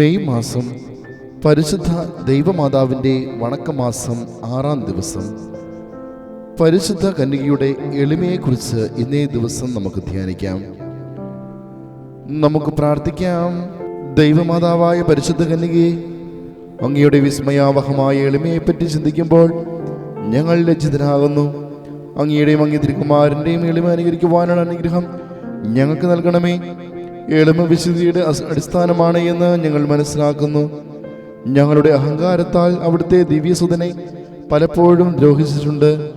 May മാസം പരിശുദ്ധ ദൈവമാതാവിന്റെ വണക്കമാസം ആറാം ദിവസം. പരിശുദ്ധ കന്യകയുടെ എളിമയെക്കുറിച്ച് ഇന്നേ ദിവസം നമുക്ക് ധ്യാനിക്കാം. നമുക്ക് പ്രാർത്ഥിക്കാം. ദൈവമാതാവായ പരിശുദ്ധ കന്യകയെ അങ്ങയുടെ വിസ്മയാവഹമായ എളിമയെപ്പറ്റി ചിന്തിക്കുമ്പോൾ ഞങ്ങൾ ലജ്ജിതരാകുന്നു. അങ്ങയുടെയും അങ്ങേ തിരുക്കുമാരന്റെയും എളിമ അനുകരിക്കുവാനുള്ള അനുഗ്രഹം ഞങ്ങൾക്ക് നൽകണമേ. എളിമ വിശുദ്ധിയുടെ അടിസ്ഥാനമാണ് എന്ന് ഞങ്ങൾ മനസ്സിലാക്കുന്നു. ഞങ്ങളുടെ അഹങ്കാരത്താൽ അവിടുത്തെ ദിവ്യസുതനെ പലപ്പോഴും ദ്രോഹിച്ചിട്ടുണ്ട്.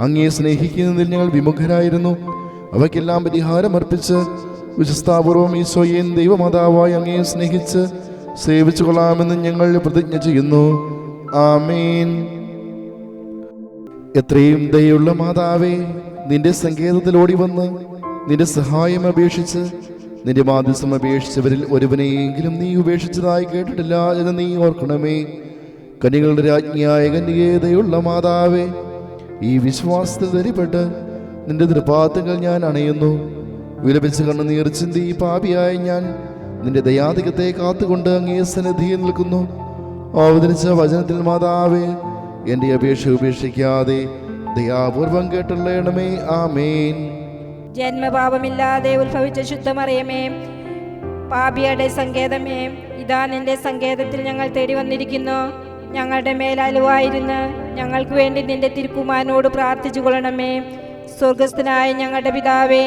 അങ്ങയെ സ്നേഹിക്കുന്നതിൽ ഞങ്ങൾ വിമുഖരായിരുന്നു. അവയ്ക്കെല്ലാം പരിഹാരമർപ്പിച്ച് വിശ്വസ്താപൂർവം ഈശോയെ ദൈവമാതാവായി അങ്ങയെ സ്നേഹിച്ച് സേവിച്ചു കൊള്ളാമെന്ന് ഞങ്ങൾ പ്രതിജ്ഞ ചെയ്യുന്നു. ആമീൻ. എത്രയും ദയുള്ള മാതാവേ നിന്റെ സങ്കേതത്തിൽ ഓടി വന്ന് നിന്റെ സഹായം അപേക്ഷിച്ച് മാധ്യസം അപേക്ഷിച്ചവരിൽ ഒരുവനെയെങ്കിലും നീ ഉപേക്ഷിച്ചതായി കേട്ടിട്ടില്ല എന്ന് നീ ഓർക്കണമേ. കനികളുടെ രാജ്ഞിയായ കന്യകേതയുള്ള മാതാവേ ഈ വിശ്വാസത്തിൽ ധരിപ്പെട്ട് നിന്റെ തൃപാദങ്ങൾ ഞാൻ അണയുന്നു. വിലപിച്ച് കണ്ണുനീർ ചിന്തി ഈ പാപിയായ ഞാൻ നിന്റെ ദയാധികത്തെ കാത്തുകൊണ്ട് അങ്ങേ സന്നിധിയിൽ നിൽക്കുന്നു. അവതരിച്ച വചനത്തിൽ മാതാവേ എന്റെ അപേക്ഷ ഉപേക്ഷിക്കാതെ ദയാപൂർവം കേട്ടുള്ളണമേ ആമേൻ. ജന്മപാപമില്ലാതെ ഉത്ഭവിച്ച ശുദ്ധമറിയമേ പാപിയുടെ സങ്കേതമേ ഇതാ നിന്റെ സങ്കേതത്തിൽ ഞങ്ങൾ തേടി വന്നിരിക്കുന്നു. ഞങ്ങളുടെ മേലലുവായിരുന്ന് ഞങ്ങൾക്ക് വേണ്ടി നിന്റെ തിരുക്കുമാരനോട് പ്രാർത്ഥിച്ചു കൊള്ളണമേ സ്വർഗസ്ഥനായ ഞങ്ങളുടെ പിതാവേ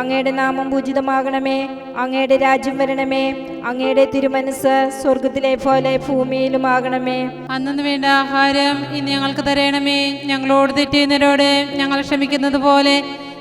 അങ്ങയുടെ നാമം പൂജിതമാകണമേ. അങ്ങയുടെ രാജ്യം വരണമേ. അങ്ങയുടെ തിരുമനസ് സ്വർഗത്തിലെ പോലെ ഭൂമിയിലും ആകണമേ അന്നു വേണ്ട ആഹാരം ഇന്ന് ഞങ്ങൾക്ക് തരണമേ. ഞങ്ങളോട് തെറ്റിയുന്നവരോട് ഞങ്ങൾ ക്ഷമിക്കുന്നത് പോലെ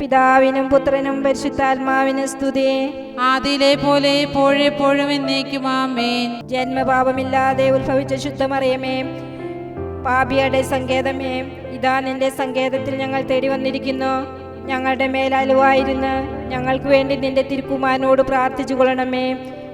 പിതാവിനും പുത്രനും പരിശുദ്ധാത്മാവിന് സ്തുതി. ആദിയിലെ പോലെ എപ്പോഴെപ്പോഴും എന്നേക്കും ആമേൻ. ജന്മപാപമില്ലാതെ ഉത്ഭവിച്ച ശുദ്ധമറിയമേ പാപിയുടെ സങ്കേതമേ ഇതാ നിന്റെ സങ്കേതത്തിൽ ഞങ്ങൾ തേടി വന്നിരിക്കുന്നു. ഞങ്ങളുടെ മേലലുവായിരുന്ന് ഞങ്ങൾക്ക് വേണ്ടി നിന്റെ തിരുക്കുമാനോട് പ്രാർത്ഥിച്ചു കൊള്ളണമേ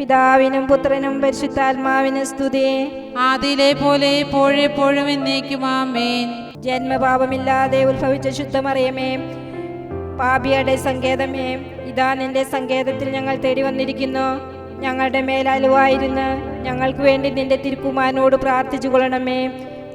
പിതാവിനും പുത്രനും പരിശുദ്ധാത്മാവിനും സ്തുതി. ആദിയിലെ പോലെ എപ്പോഴെപ്പോഴും എന്നേക്കും ആമേൻ. ജന്മപാപമില്ലാതെ ഉത്ഭവിച്ച ശുദ്ധമറിയമേ പാപിയുടെ സങ്കേതമേ ഇതാ നിന്റെ സങ്കേതത്തിൽ ഞങ്ങൾ തേടി വന്നിരിക്കുന്നു. ഞങ്ങളുടെ മേലലുവായിരുന്ന് ഞങ്ങൾക്ക് വേണ്ടി നിന്റെ തിരുക്കുമാനോട് പ്രാർത്ഥിച്ചു കൊള്ളണമേ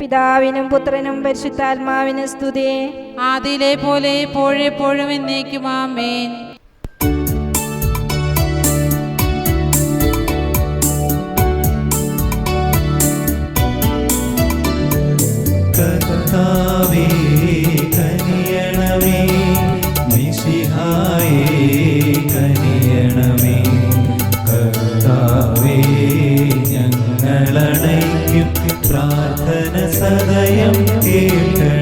പിതാവിനും പുത്രനും പരിശുദ്ധാത്മാവിനും സ്തുതി. ആദിയിലെ പോലെ എപ്പോഴെപ്പോഴും എന്നേക്കും ആമേൻ. കർത്താവേ സദയം കേൾക്കണമേ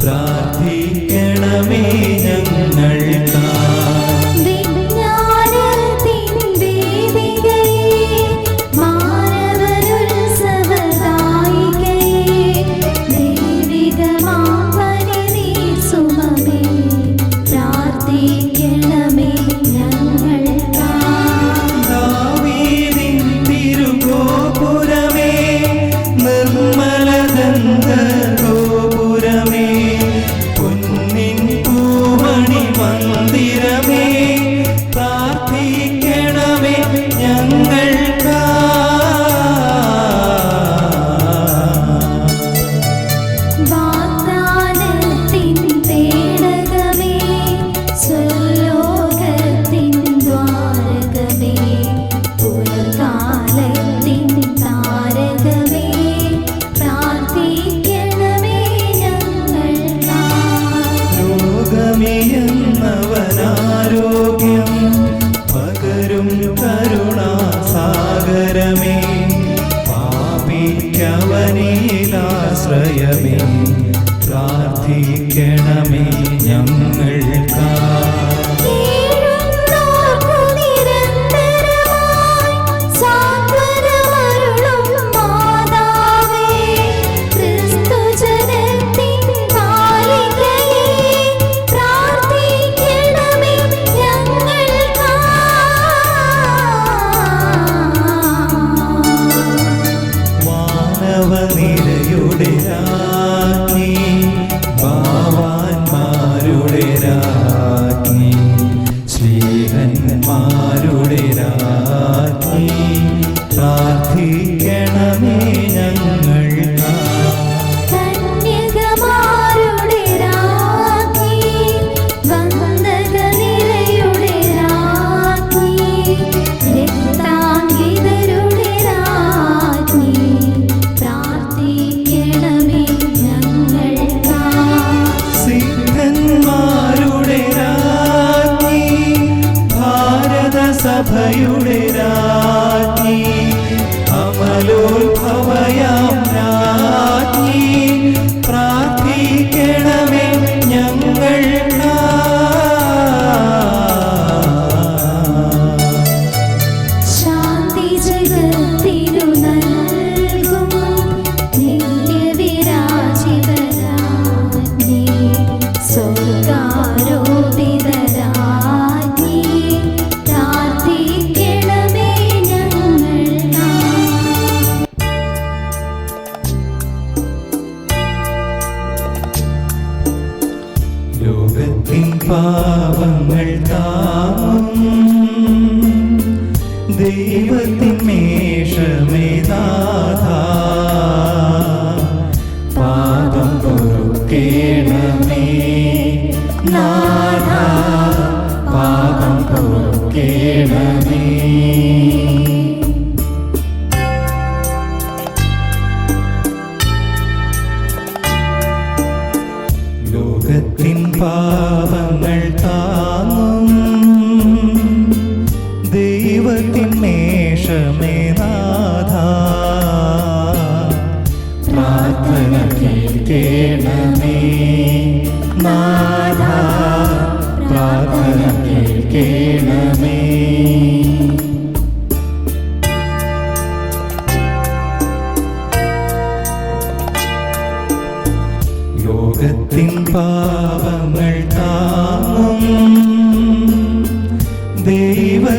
പ്രാർത്ഥിക്കണമേ ഞങ്ങൾക്കായി 영 പൊറുക്കേണമേ നാഥ പാപം പൊറുക്കേണമേ.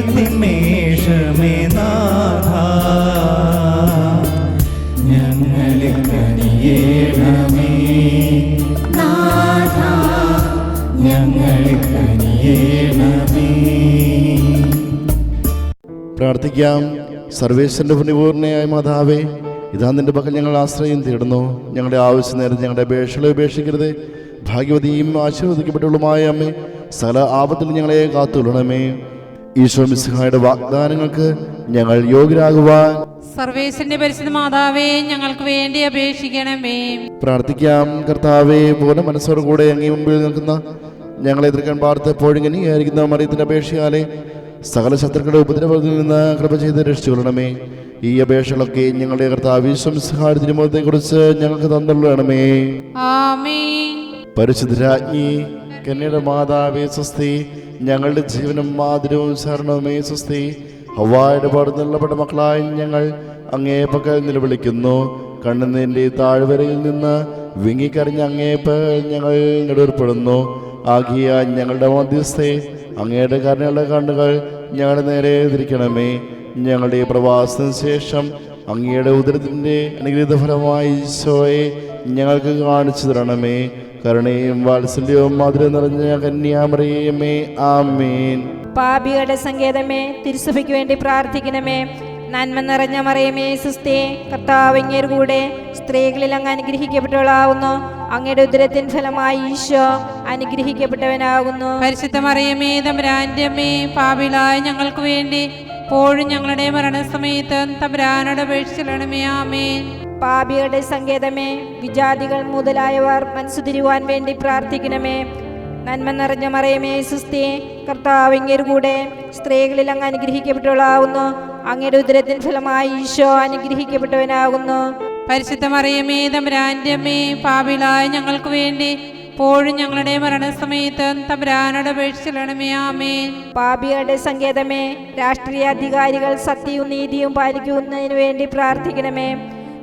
ദൈവത്തിൻ മേഷമേ നാഥ. ഞങ്ങളെ കനിയേണമേ. നാഥ. ഞങ്ങളെ കനിയേണമേ. പ്രാർത്ഥിക്കാം. സർവേശ്വരന്റെ പുണ്യപൂർണയായ മാതാവേ ഇതാ നിന്റെ പക്കൽ ഞങ്ങൾ ആശ്രയം തേടുന്നു. ഞങ്ങളുടെ ആവശ്യം നേരം ഞങ്ങളുടെ അപേക്ഷകളെ ഉപേക്ഷിക്കരുത്. ഭാഗ്യവതിയും ആശീർവദിക്കപ്പെട്ടുള്ളതുമായ അമ്മേ സകല ആപത്തിൽ ഞങ്ങളെ കാത്തുകൊള്ളണമേ. ഈശോ മിസ്ഹായുടെ വാഗ്ദാനങ്ങൾക്ക് ഞങ്ങൾ യോഗ്യരാകുവാൻ സർവേശന്റെ പരിശുദ്ധ മാതാവേ ഞങ്ങൾക്ക് വേണ്ടി അപേക്ഷിക്കണമേ. പ്രാർത്ഥിക്കാം. കർത്താവേ പൂർണ മനസ്സോടു കൂടെ അങ്ങേ മുമ്പിൽ നിൽക്കുന്ന ഞങ്ങളെ എതിർക്കാൻ പാർത്ത് എപ്പോഴും ഇനിയായിരിക്കുന്ന മറിയത്തിന്റെ അപേക്ഷയാലെ സകല ശത്രുക്കളുടെ ഉപദ്രവത്തിൽ നിന്ന് കൃപ ചെയ്ത് രക്ഷിച്ചുകൊള്ളണമേ ഈ അപേക്ഷകളൊക്കെ ഞങ്ങളുടെ കർത്താവ് സംസ്കാരത്തിനുമത്തെ കുറിച്ച് ഞങ്ങൾക്ക് തന്നുള്ളണമേ പരിശുദ്ധരാജ്ഞി കന്യയുടെ മാതാവേ സ്വസ്തി ഞങ്ങളുടെ ജീവനും മാതിരവും ശരണവുമേ സ്വസ്തി. ഹവായുടെ പാടുന്നുള്ളപ്പെട്ട മക്കളായി ഞങ്ങൾ അങ്ങേ നിലവിളിക്കുന്നു. കണ്ണുനീരിന്റെ താഴ്വരയിൽ നിന്ന് വിങ്ങിക്കറിഞ്ഞ അങ്ങേ പകൽ ഞങ്ങൾ നെടുവർപ്പെടുന്നു. ആകിയ ഞങ്ങളുടെ മധ്യസ്ഥെ അങ്ങയുടെ കരുണയുള്ള കണ്ണുകൾ ഞങ്ങളുടെ നേരെ തിരിക്കണമേ ഞങ്ങളുടെ പ്രവാസത്തിന് ശേഷം അങ്ങയുടെ ഉദരത്തിന്റെ അനുഗ്രഹീത ഫലമായി ഈശോയെ ഞങ്ങൾക്ക് കാണിച്ചു തരണമേ. കരുണയും വാത്സല്യവും മധുരം നിറഞ്ഞ കന്യാമറിയമേ ആമീൻ. പാപികളുടെ സങ്കേതമേ തിരുസഭയ്ക്ക് വേണ്ടി പ്രാർത്ഥിക്കണമേ. നന്മ നിറഞ്ഞ മറിയമേ സുസ്ഥേ കർത്താവ് കൂടെ സ്ത്രീകളിൽ അങ്ങ് അനുഗ്രഹിക്കപ്പെട്ടവളാവുന്നു. അങ്ങയുടെ ഉദരത്തിൻ ഫലമായി ഈശോ അനുഗ്രഹിക്കപ്പെട്ടവനാകുന്നു. പരിശുദ്ധ മറിയമേ തമ്പുരാന്റെ അമ്മേ പാപിളായ ഞങ്ങൾക്ക് വേണ്ടി പോഴും ഞങ്ങളുടെ മരണസമയത്ത് തമ്പുരാനോട് അപേക്ഷിച്ചിടണമേ ആമേൻ. പാപിയുടെ സങ്കേതമേ വിജാതികൾ മുതലായവർ മനസ്സുതിരുവാൻ വേണ്ടി പ്രാർത്ഥിക്കണമേ. നന്മ നിറഞ്ഞ മറയമേ സുസ്ഥി കർത്താവ് കൂടെ സ്ത്രീകളിൽ അങ്ങ് അനുഗ്രഹിക്കപ്പെട്ടവളാവുന്നു. അങ്ങയുടെ ഉദരത്തിൻ ഫലമായി ഈശോ അനുഗ്രഹിക്കപ്പെട്ടവനാകുന്നു പരിശുദ്ധ മറിയമേ തമ്പ്രാന്റെമ്മേ അമ്മേ പാപിളായ ഞങ്ങൾക്ക് വേണ്ടി പോഴും ഞങ്ങളുടെ മരണസമയത്ത് തമ്പുരാനോട് അപേക്ഷിച്ചിടണമേ ആമേ പാപികളുടെ സങ്കേതമേ രാഷ്ട്രീയ അധികാരികൾ സത്യവും നീതിയും പാലിക്കുന്നതിന് വേണ്ടി പ്രാർത്ഥിക്കണമേ.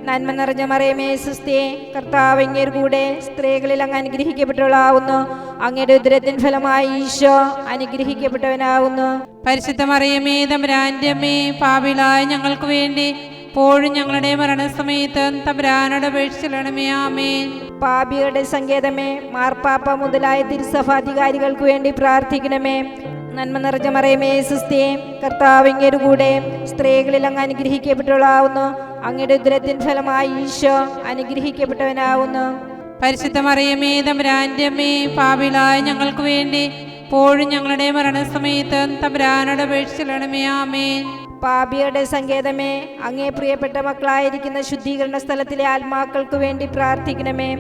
നന്മ നിറഞ്ഞ മറിയമേ സുസ്ഥേ കർത്താവ് അങ്ങേർ കൂടെ സ്ത്രീകളിൽ അങ്ങ് അനുഗ്രഹിക്കപ്പെട്ടവളാവുന്നു. അങ്ങയുടെ ഉദരത്തിൻ ഫലമായി ഈശോ അനുഗ്രഹിക്കപ്പെട്ടവനാവുന്നു. പരിശുദ്ധ മറിയമേ തമ്പുരാന്റെ അമ്മേ ഞങ്ങൾക്ക് വേണ്ടി പോഴും ഞങ്ങളുടെ മരണസമയത്ത് തമ്പുരാനോട് അപേക്ഷിച്ചിടണമേ ആമേ പാപിയുടെ സങ്കേതമേ മാർപ്പാപ്പ മുതലായ തിരുസഭാധികാരികൾക്ക് വേണ്ടി പ്രാർത്ഥിക്കണമേ. നന്മ നിറഞ്ഞ മറയമേ സുസ്ഥേ കർത്താവിങ്ങയുടെ കൂടെ സ്ത്രീകളിൽ അങ്ങ് അനുഗ്രഹിക്കപ്പെട്ടവളാവുന്നു അങ്ങയുടെ ഉദരത്തിൻ ഫലമായി ഈശോ അനുഗ്രഹിക്കപ്പെട്ടവനാവുന്നു. പരിശുദ്ധ മറിയമേ തമ്പുരാന്റെ അമ്മേ ഞങ്ങൾക്ക് വേണ്ടി പോഴും ഞങ്ങളുടെ മരണസമയത്ത് തമ്പുരാനോട് അപേക്ഷിച്ചിടണമേ ആമേൻ. പാപിയുടെ സങ്കേതമേ അങ്ങേ പ്രിയപ്പെട്ട മക്കളായിരിക്കുന്ന ശുദ്ധീകരണ സ്ഥലത്തിലെ ആത്മാക്കൾക്ക് വേണ്ടി പ്രാർത്ഥിക്കണമേ.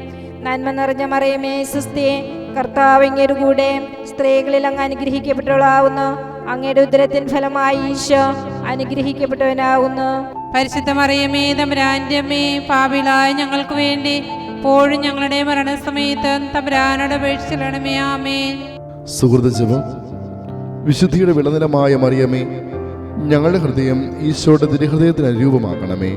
നന്മ നിറഞ്ഞ മറിയമേ സുസ്ഥേ കർത്താവ് അങ്ങേരു കൂടെ സ്ത്രീകളിൽ അങ്ങ് അനുഗ്രഹിക്കപ്പെട്ടവളാവുന്നു. അങ്ങയുടെ ഉദരത്തിൻ ഫലമായി ഈശോ അനുഗ്രഹിക്കപ്പെട്ടവനാവുന്നു. പരിശുദ്ധ മറിയമേ തമ്പുരാന്റെ അമ്മേ പാപിളായ ഞങ്ങൾക്ക് വേണ്ടി പോഴും ഞങ്ങളുടെ മരണസമയത്ത് തമ്പുരാനോട് അപേക്ഷിച്ചിടണമേ ആമേ സുഹൃത്ത് ജപം വിശുദ്ധിയുടെ വിളനിലമായ മറിയമേ ഞങ്ങളുടെ ഹൃദയം ഈശോയുടെ തിരുഹൃദയത്തിന് അനുരൂപമാക്കണമേ.